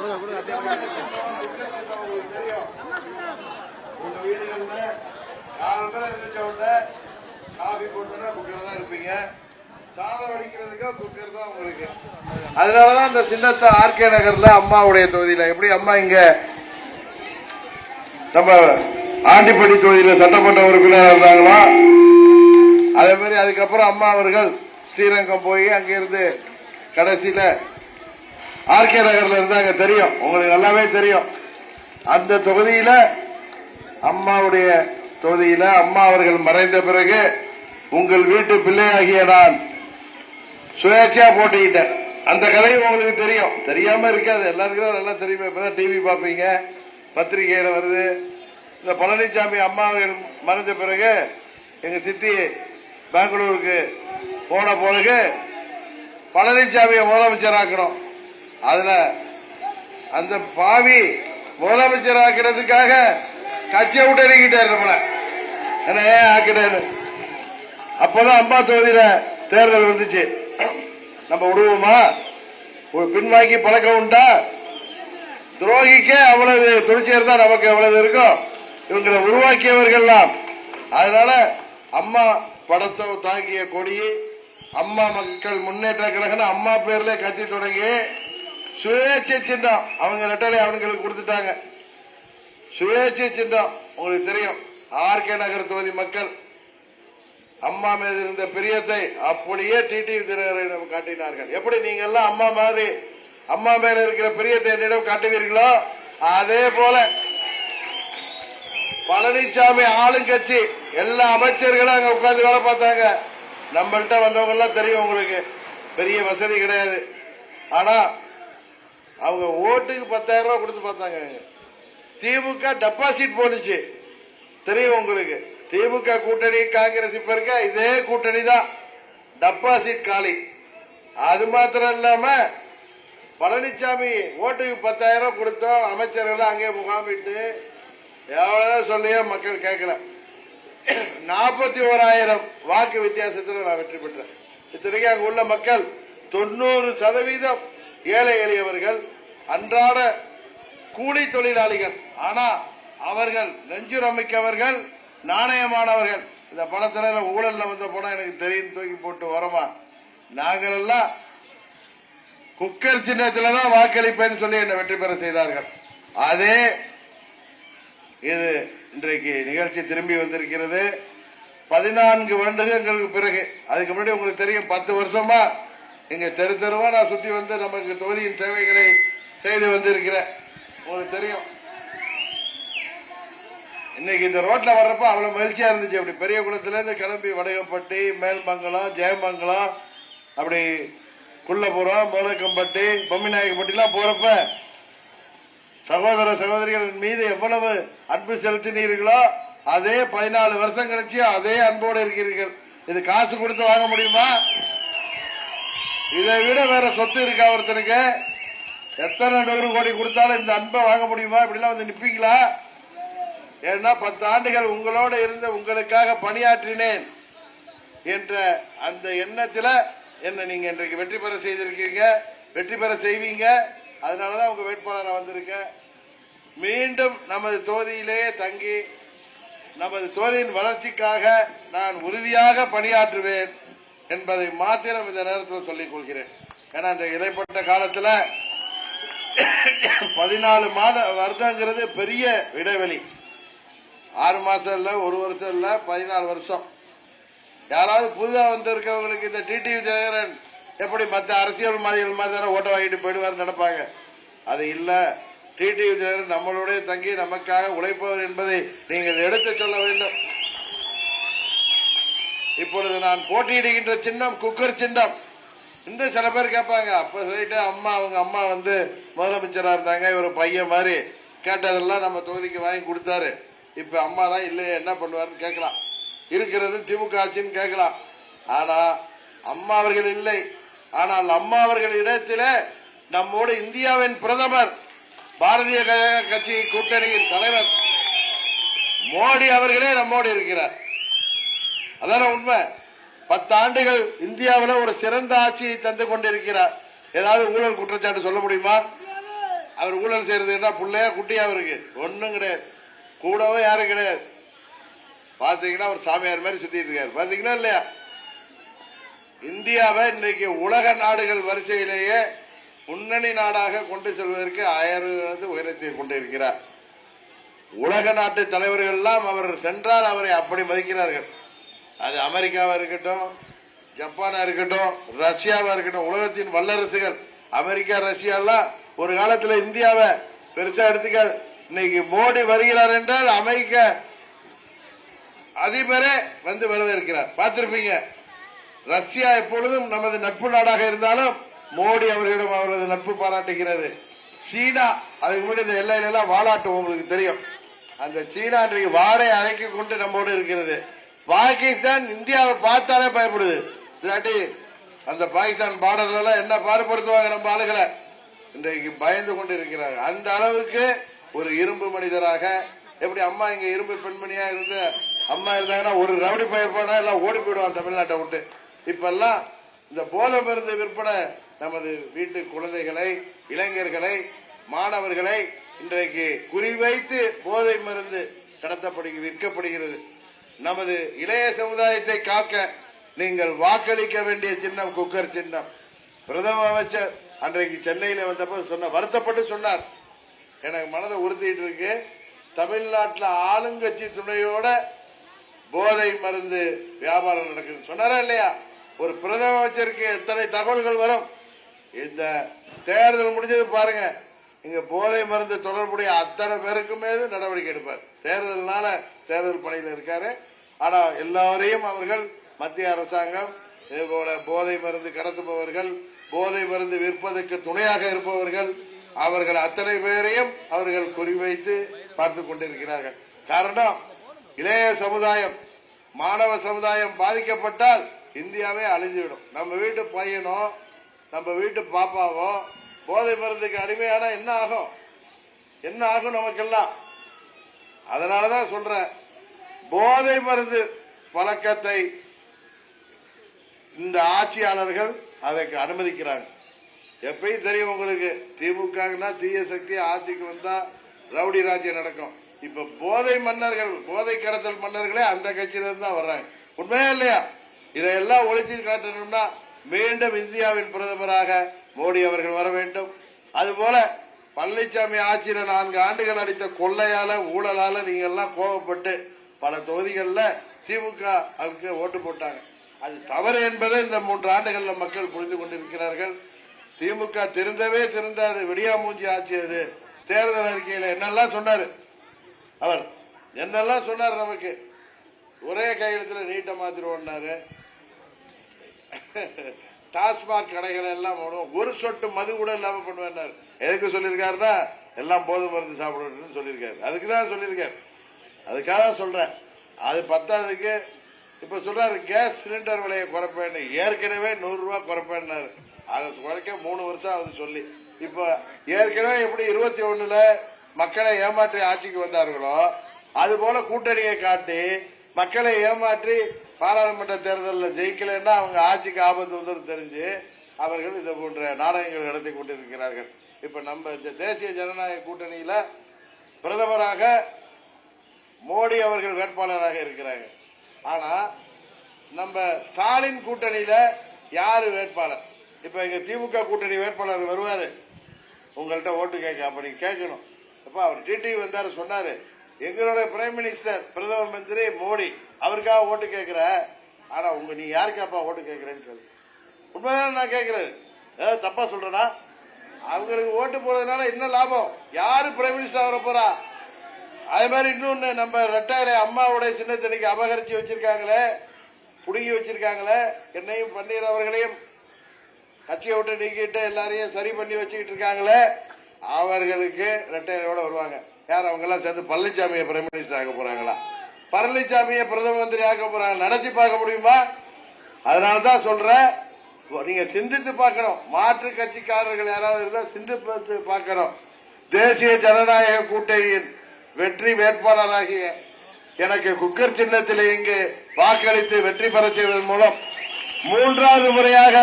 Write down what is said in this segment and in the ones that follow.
உங்களுக்கு தெரியும் உங்க வீடுகள்ல காலம்பர இருந்த உடனே காபி போட்டுனா குக்கர் தான் இருப்பீங்க. சாதம் வடிக்கிறதுக்கு குக்கர் தான் உங்களுக்கு. அதனாலதான் அந்த சின்னத்தை ஆர்கே நகர்ல அம்மாவுடைய தொகுதியில. எப்படி அம்மா இங்க? நம்ம ஆண்டிப்பட்டி தொகுதியில சட்டமன்ற உறுப்பினராக இருந்தாங்களோ? அதே மாதிரி அதுக்கப்புறம் அம்மா அவர்கள் ஸ்ரீரங்கம் போய் அங்கிருந்து கடைசியில ஆர்கே நகர்ல இருந்தாங்க தெரியும். உங்களுக்கு நல்லாவே தெரியும். அந்த தொகுதியில அம்மாவுடைய தொகுதியில அம்மா அவர்கள் மறைந்த பிறகு உங்கள் வீட்டு பிள்ளையாகிய நான் சுயேட்சையா போட்டிக்கிட்டேன் அந்த கதையும் உங்களுக்கு தெரியும். தெரியாம இருக்காது. எல்லாருக்கும் நல்லா தெரியுமே. இப்பதான் டிவி பாப்பீங்க பத்திரிகையில வருது. இந்த பழனிசாமி அம்மா அவர்கள் மறைந்த பிறகு எங்க சித்தி பெங்களூருக்கு போன பிறகு பழனிசாமியை முதலமைச்சர் ஆக்கணும் அதுல அந்த பாவி முதலமைச்சர் ஆக்கிறதுக்காக கட்சியை விட்டு இறங்கிட்டாரு நம்மள. என்ன ஏன் ஆக்கிட்டாரு அப்பதான் அம்மா தொகுதியில தேர்தல் வந்துச்சு. நம்ம விடுவோமா? ஒரு பின்வாங்கி பழக்கம் உண்டா? துரோகிக்கே அவ்வளவு துணிச்சல் இருந்தா நமக்கு அவ்வளவு இருக்கும். இவங்களை உருவாக்கியவர்கள்லாம். அதனால அம்மா படத்தை தாங்கிய கொடி அம்மா மக்கள் முன்னேற்ற கழகம் அம்மா பேர்ல கட்சி தொடங்கி சுயேட்சை சின்னம். அவங்க ரெட்டலை அவங்களுக்கு கொடுத்துட்டாங்க. சுயேட்சை சின்னம். உங்களுக்கு தெரியும். ஆர்கே நகர் தொகுதி மக்கள். அம்மா மீது இருந்த பிரியத்தை அப்படியே டிடிவி தினகரனிடம் காட்டினார்கள். எப்படி நீங்க எல்லாம் அம்மா மாதிரி அம்மா மேல இருக்கிற பிரியத்தை என்னிடம் காட்டுவீர்களோ? அதே போல பழனிசாமி ஆளுங்கட்சி எல்லா அமைச்சர்களும் அங்க உட்கார்ந்து வேலை பார்த்தாங்க. நம்மள்கிட்ட வந்தவங்க எல்லாம் தெரியும் உங்களுக்கு. பெரிய வசதி கிடையாது. ஆனா அவங்க ஓட்டுக்கு பத்தாயிரம் ரூபாய் கொடுத்து பார்த்தாங்க. திமுக டெபாசிட் போனுச்சு தெரியும் உங்களுக்கு. திமுக கூட்டணி காங்கிரஸ் இப்ப இருக்க இதே கூட்டணி தான். டெபாசிட் காலி. அது மாத்திரம் இல்லாம பழனிசாமி ஓட்டுக்கு பத்தாயிரம் ரூபாய் கொடுத்தோம். அமைச்சர்கள் அங்கே முகாமிட்டு எவ்வளவு சொல்லியோ மக்கள் கேட்கல. நாற்பத்தி ஓராயிரம் வாக்கு வித்தியாசத்தில் நான் வெற்றி பெற்றேன். இத்தனைக்கு அங்குள்ள மக்கள் தொண்ணூறு சதவீதம் ஏழை எளியவர்கள் அன்றாட கூலி தொழிலாளிகள் ஆனா அவர்கள் நெஞ்சுரமிக்கவர்கள் நாணயமானவர்கள். இந்த படத்துல ஊழல்ல வந்த படம் எனக்கு தெரியும் தூக்கி போட்டு வரமா? நாங்கள் எல்லாம் குக்கர் சின்னத்தில் தான் வாக்களிப்பேன்னு சொல்லி என்னை வெற்றி பெற செய்தார்கள். அதே இது இன்றைக்கு நிகழ்ச்சி திரும்பி வந்திருக்கிறது. பதினான்கு வருடங்களுக்கு பிறகு அதுக்கு முன்னாடி உங்களுக்கு தெரியும் பத்து வருஷமா இங்க தெரு தெருவா நான் சுத்தி வந்து நமக்கு தொகுதியின் தேவைகளை செய்து வந்திருக்கிறேன் உங்களுக்கு தெரியும். இன்னைக்கு இந்த ரோட்ல வர்றப்ப அவ்வளவு மகிழ்ச்சியா இருந்துச்சு. அப்படி பெரிய குளத்துல இருந்து கிளம்பி வடகப்பட்டி மேல்மங்கலம் ஜெயமங்கலம் அப்படி குள்ளபுரம் மூலக்கம்பட்டி பொம்மிநாயகப்பட்டி எல்லாம் போறப்ப சகோதர சகோதரிகளின் மீது எவ்வளவு அன்பு செலுத்தினீர்களோ அதே பதினாலு வருஷம் கழிச்சு அதே அன்போடு இருக்கிறீர்கள். இது காசு கொடுத்து வாங்க முடியுமா? இதை விட வேற சொத்து இருக்கா ஒருத்தனுக்கு? எத்தனை நூறு கோடி கொடுத்தாலும் இந்த அன்பை வாங்க முடியுமா? இப்படிலாம் வந்து நிப்பீங்களா? ஏன்னா பத்து ஆண்டுகள் உங்களோட இருந்த உங்களுக்காக பணியாற்றினேன் என்ற அந்த எண்ணத்துல என்ன நீங்க இன்றைக்கு வெற்றி பெற செய்திருக்கீங்க. வெற்றி பெற செய்வீங்க. அதனாலதான் உங்க வேட்பாளராக வந்திருக்கேன். மீண்டும் நமது தொகுதியிலேயே தங்கி நமது தொகுதியின் வளர்ச்சிக்காக நான் உறுதியாக பணியாற்றுவேன். என்பதை மாத்திரம் இந்த நேரத்தில் சொல்லிக் கொள்கிறேன். ஏன்னா இந்த இடைப்பட்ட காலத்தில் பதினாலு மாத வருடங்கிறது பெரிய இடைவெளி. ஆறு மாசம் இல்ல ஒரு வருஷம் இல்ல பதினாலு வருஷம். யாராவது புதுதா வந்திருக்கவங்களுக்கு இந்த டிடிவி தினகரன் எப்படி மற்ற அரசியல்வாதிகள் மாதிரி ஓட்ட வாங்கிட்டு போயிடுவார் நினைப்பாங்க. அது இல்ல. டிடிவி தினகரன் நம்மளுடைய தங்கி நமக்காக உழைப்பவர் என்பதை நீங்கள் எடுத்து சொல்ல வேண்டும். இப்பொழுது நான் போட்டியிடுகின்ற சின்னம் குக்கர் சின்னம். இந்த சில பேர் கேட்பாங்க அப்ப சொல்லிட்டு அம்மா அவங்க அம்மா வந்து முதலமைச்சரா இருந்தாங்க இவர் பையன் மாதிரி. கேட்டதெல்லாம் நம்ம தொகுதிக்கு வாங்கி கொடுத்தாரு. இப்ப அம்மா தான் இல்லையே என்ன பண்ணுவாருன்னு கேட்கலாம். இருக்கிறது திமுக ஆட்சின்னு கேட்கலாம். ஆனா அம்மா அவர்கள் இல்லை. ஆனால் அம்மா அவர்கள் இடத்திலே நம்மோடு இந்தியாவின் பிரதமர் பாரதிய கட்சி கூட்டணியின் தலைவர் மோடி அவர்களே நம்மோடு இருக்கிறார். அதான உண்மை. பத்து ஆண்டுகள் இந்தியாவில் ஒரு சிறந்த ஆட்சியை தந்து கொண்டிருக்கிறார். ஏதாவது ஊழல் குற்றச்சாட்டு சொல்ல முடியுமா? அவர் ஊழல் செய்யறதுன்னா என்ன? குட்டியா அவருக்கு ஒன்றும் கிடையாது. கூடவும் யாரும் கிடையாது. பாத்தீங்கன்னா அவர் சாமியார் மாதிரி சுத்திட்டு இருக்காரு. பாத்தீங்கன்னா இல்லையா? இந்தியாவை இன்றைக்கு உலக நாடுகள் வரிசையிலேயே முன்னணி நாடாக கொண்டு செல்வதற்கு அயர்ந்து உயரத்தை கொண்டிருக்கிறார். உலக நாட்டு தலைவர்கள் எல்லாம் அவர் சென்றால் அவரை அப்படி மதிக்கிறார்கள். அது அமெரிக்காவா இருக்கட்டும் ஜப்பானா இருக்கட்டும் ரஷ்யாவா இருக்கட்டும் உலகத்தின் வல்லரசுகள். அமெரிக்கா ரஷ்யா எல்லாம் ஒரு காலத்துல இந்தியாவை பெருசா எடுத்துக்காது. இன்னைக்கு மோடி வருகிறார் என்றால் அமெரிக்க அதிபரே வந்து வரவேற்கிறார். பார்த்திருப்பீங்க? ரஷ்யா எப்பொழுதும் நமது நட்பு நாடாக இருந்தாலும் மோடி அவர்களிடம் அவரது நட்பு பாராட்டுகிறது. சீனா அதுக்கு முன்னாடி இந்த எல்லையில எல்லாம் வாழாட்டும் உங்களுக்கு தெரியும். அந்த சீனா இன்றைக்கு வாரை அழைக்க கொண்டு நம்மோடு இருக்கிறது. பாகிஸ்தான் இந்தியாவை பார்த்தாலே பயப்படுது. இல்லாட்டி அந்த பாகிஸ்தான் பார்டர்ல எல்லாம் என்ன பாடுபடுத்துவாங்க நம்ம ஆளுகளை? இன்றைக்கு பயந்து கொண்டு இருக்கிறார்கள் அந்த அளவுக்கு ஒரு இரும்பு மனிதராக எப்படி அம்மா இங்க இரும்பு பெண்மணியா இருந்து அம்மா இருந்தாங்கன்னா ஒரு ரவுடி பயிர் போனா எல்லாம் ஓடி போயிடுவான் தமிழ்நாட்டை விட்டு. இப்ப எல்லாம் இந்த போதை மருந்து விற்பனை நமது வீட்டு குழந்தைகளை இளைஞர்களை மாணவர்களை இன்றைக்கு குறிவைத்து போதை மருந்து கடத்தப்படுகிறது விற்கப்படுகிறது. நமது இளைய சமுதாயத்தை காக்க நீங்கள் வாக்களிக்க வேண்டிய சின்னம் குக்கர் சின்னம். பிரதம அமைச்சர் அன்றைக்கு சென்னையில வந்தப்போ சொன்ன வருத்தப்பட்டு சொன்னார். எனக்கு மனதை உறுத்திட்டு இருக்கு. தமிழ்நாட்டில் ஆளுங்கட்சி துணையோட போதை மருந்து வியாபாரம் நடக்குது சொன்னாரா இல்லையா? ஒரு பிரதம அமைச்சருக்கு எத்தனை தகவல்கள் வரும்? இந்த தேர்தல் முடிஞ்சது பாருங்க. இங்க போதை மருந்து தொடர்புடைய அத்தனை பேருக்குமே நடவடிக்கை எடுப்பார். தேர்தல்னால தேர்தல் பணியில் இருக்காரு. ஆனா எல்லாரையும் அவர்கள் மத்திய அரசாங்கம் இதே போல போதை மருந்து கடத்துபவர்கள் போதை மருந்து விற்பதற்கு துணையாக இருப்பவர்கள் அவர்கள் அத்தனை பேரையும் அவர்கள் குறிவைத்து பார்த்து கொண்டிருக்கிறார்கள். காரணம் இளைய சமுதாயம் மாணவ சமுதாயம் பாதிக்கப்பட்டால் இந்தியாவே அழிஞ்சுவிடும் நம்ம வீட்டு பையனோ நம்ம வீட்டு பாப்பாவோ போதை மருந்துக்கு அடிமையானா என்ன ஆகும்? என்ன ஆகும் நமக்கெல்லாம்? அதனாலதான் சொல்றேன். போதை மருந்து பழக்கத்தை இந்த ஆட்சியாளர்கள் அதற்கு அனுமதிக்கிறாங்க. எப்பயும் தெரியும் உங்களுக்கு திமுகனா தீய சக்தி ஆட்சிக்கு வந்தா ரவுடி ராஜ்யம் நடக்கும். இப்ப போதை மன்னர்கள் போதை கடத்தல் மன்னர்களே அந்த கட்சியிலிருந்து தான் வர்றாங்க. உண்மையா இல்லையா? இதையெல்லாம் ஒழிச்சு காட்டணும்னா மீண்டும் இந்தியாவின் பிரதமராக மோடி அவர்கள் வர வேண்டும். அதுபோல பழனிசாமி ஆட்சியில நான்கு ஆண்டுகள் அடித்த கொள்ளையால ஊழலால நீங்க எல்லாம் கோபப்பட்டு பல தொகுதிகளில் திமுக அவருக்கு ஓட்டு போட்டாங்க. அது தவறு என்பதை இந்த மூன்று ஆண்டுகள்ல மக்கள் புரிந்து கொண்டிருக்கிறார்கள். திமுக திருந்தவே திருந்தாது விடியாமூஞ்சி ஆட்சி அது தேர்தல் அறிக்கையில் என்னெல்லாம் சொன்னாரு? அவர் என்னெல்லாம் சொன்னார் நமக்கு? ஒரே கையெழுத்துல நீட்ட மாத்திருவோம்னாரு. டாஸ்மாக் கடைகள் எல்லாம் ஒரு சொட்டு மது கூட இல்லாம பண்ணுவேன் எதுக்கு சொல்லியிருக்காருன்னா எல்லாம் போதை மருந்து சாப்பிடணும்னு சொல்லியிருக்காரு. அதுக்கு தான் சொல்லியிருக்காரு. அதுக்காக தான் சொல்றேன். அது பத்தாததுக்கு இப்ப சொல்றாரு கேஸ் சிலிண்டர் விலையை குறைப்பேன்னு. ஏற்கனவே நூறு ரூபாய் குறைப்பேன்னாரு. அதை குறைக்க மூணு வருஷம் ஆகுது சொல்லி. இப்ப ஏற்கனவே எப்படி இருபத்தி ஒண்ணுல மக்களை ஏமாற்றி ஆட்சிக்கு வந்தார்களோ அது போல கூட்டணியை காட்டி மக்களை ஏமாற்றி பாராளுமன்ற தேர்தலில் ஜெயிக்கலைன்னா அவங்க ஆட்சிக்கு ஆபத்து வந்து தெரிஞ்சு அவர்கள் இது போன்ற நாடகங்கள் நடத்தி கொண்டிருக்கிறார்கள். இப்ப நம்ம தேசிய ஜனநாயக கூட்டணியில பிரதமராக மோடி அவர்கள் வேட்பாளராக இருக்கிறாங்க ஆனா நம்ம ஸ்டாலின் கூட்டணியில யாரு வேட்பாளர்? இப்ப எங்க திமுக கூட்டணி வேட்பாளர் வருவாரு. உங்கள்கிட்ட ஓட்டு கேட்க அப்படி கேட்கணும். இப்ப அவர் டிடி வந்தாரு சொன்னாரு எங்களுடைய பிரைம் மினிஸ்டர் பிரதம மந்திரி மோடி அவருக்காக ஓட்டு கேட்கிற ஆனா உங்க நீ யாருக்காப்பா ஓட்டு கேட்கிறேன்னு சொல்லு. உண்மைதான் நான் கேட்கறது? ஏதாவது தப்பா சொல்றேனா அவங்களுக்கு ஓட்டு போறதுனால என்ன லாபம்? யாரு பிரைம் மினிஸ்டர் ஆகிற போறா? அதே மாதிரி இன்னொன்னு நம்ம ரெட்டையில அம்மாவுடைய சின்னத்தனைக்கு அபகரிச்சு வச்சிருக்காங்களே புடுங்கி வச்சிருக்காங்களே என்னையும் பன்னீர் அவர்களையும் கட்சியை விட்டு நீக்கிட்டு எல்லாரையும் சரி பண்ணி வச்சுக்கிட்டு இருக்காங்களே அவர்களுக்கு ரெட்டையரோட வருவாங்க. யார் அவங்க எல்லாம் சேர்ந்து பழனிசாமியை பிரைம் மினிஸ்டர் ஆக போறாங்களா? பழனிசாமியை பிரதம மந்திரி ஆக்க போறாங்க நடத்தி பார்க்க முடியுமா? அதனாலதான் சொல்றேன் நீங்க சிந்தித்து பார்க்கணும். மாற்று கட்சிக்காரர்கள் யாராவது இருந்தா சிந்தித்து பார்க்கணும். தேசிய ஜனநாயக கூட்டணியின் வெற்றி வேட்பாளராகிய எனக்கு குக்கர் சின்னத்தில் இங்கு வாக்களித்து வெற்றி பெற செய்வதன் மூலம் மூன்றாவது முறையாக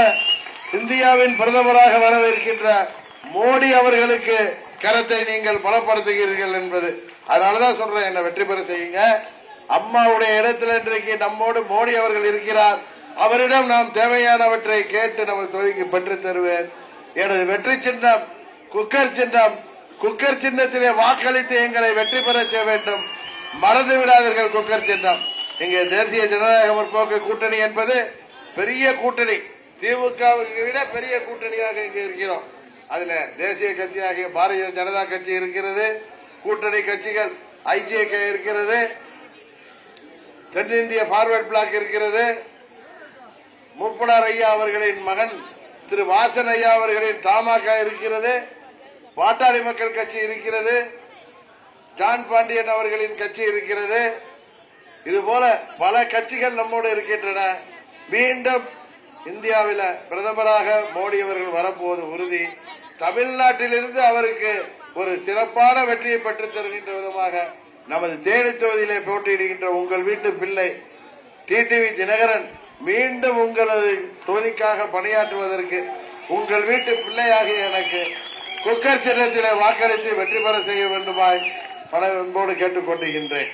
இந்தியாவின் பிரதமராக வரவிருக்கின்ற மோடி அவர்களுக்கு கரத்தை நீங்கள் பலப்படுத்துகிறீர்கள் என்பது. அதனாலதான் சொல்றேன் என்ன வெற்றி பெற செய்யுங்க. அம்மாவுடைய இடத்துல இன்றைக்கு நம்மோடு மோடி அவர்கள் இருக்கிறார். அவரிடம் நாம் தேவையானவற்றை கேட்டு நமது தொகுதிக்கு பெற்று தருவேன். எனது வெற்றி சின்னம் குக்கர் சின்னம். குக்கர் சின்னத்திலே வாக்களித்து எங்களை வெற்றி பெற செய்ய வேண்டும். மறந்து விடாதீர்கள் குக்கர் சின்னம். இங்கே தேசிய ஜனநாயக முற்போக்கு கூட்டணி என்பது பெரிய கூட்டணி. திமுகவுக்கு விட பெரிய கூட்டணியாக இங்கே இருக்கிறோம். அதுல தேசிய கட்சியாகிய பாரதிய ஜனதா கட்சி இருக்கிறது கூட்டணி கட்சிகள் ஐஜேகே இருக்கிறது தென்னிந்திய பார்வர்ட் பிளாக் இருக்கிறது. முப்படார் ஐயா அவர்களின் மகன் திரு வாசன் ஐயா அவர்களின் தமாக இருக்கிறது. பாட்டாளி மக்கள் கட்சி இருக்கிறது. ஜான் பாண்டியன் அவர்களின் கட்சி இருக்கிறது. இதுபோல பல கட்சிகள் நம்மோடு இருக்கின்றன. மீண்டும் இந்தியாவில பிரதமராக மோடி அவர்கள் வரப்போவது உறுதி. தமிழ்நாட்டிலிருந்து அவருக்கு ஒரு சிறப்பான வெற்றியை பெற்றுத் தருகின்ற விதமாக நமது தேனி தொகுதியிலே போட்டியிடுகின்ற உங்கள் வீட்டு பிள்ளை டிடிவி தினகரன் மீண்டும் உங்களது தொகுதிக்காக பணியாற்றுவதற்கு உங்கள் வீட்டு பிள்ளையாகிய எனக்கு குக்கர் சின்னத்திலே வாக்களித்து வெற்றி பெற செய்ய வேண்டுமாய் பல அன்போடு கேட்டுக்கொண்டிருக்கின்றேன்.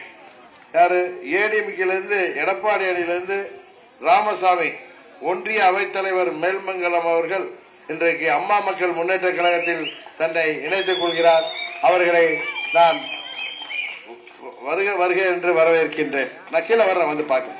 யாரு? ஏடிஎம்கிலிருந்து எடப்பாடி அணியிலிருந்து ராமசாமி. ஒன்றிய அவைத்தலைவர் மேல்மங்கலம் அவர்கள் இன்றைக்கு அம்மா மக்கள் முன்னேற்ற கழகத்தில் தன்னை இணைத்துக் கொள்கிறார். அவர்களை நான் வருக வருக என்று வரவேற்கின்றேன். நான் கீழே வர்றேன் வந்து பார்க்க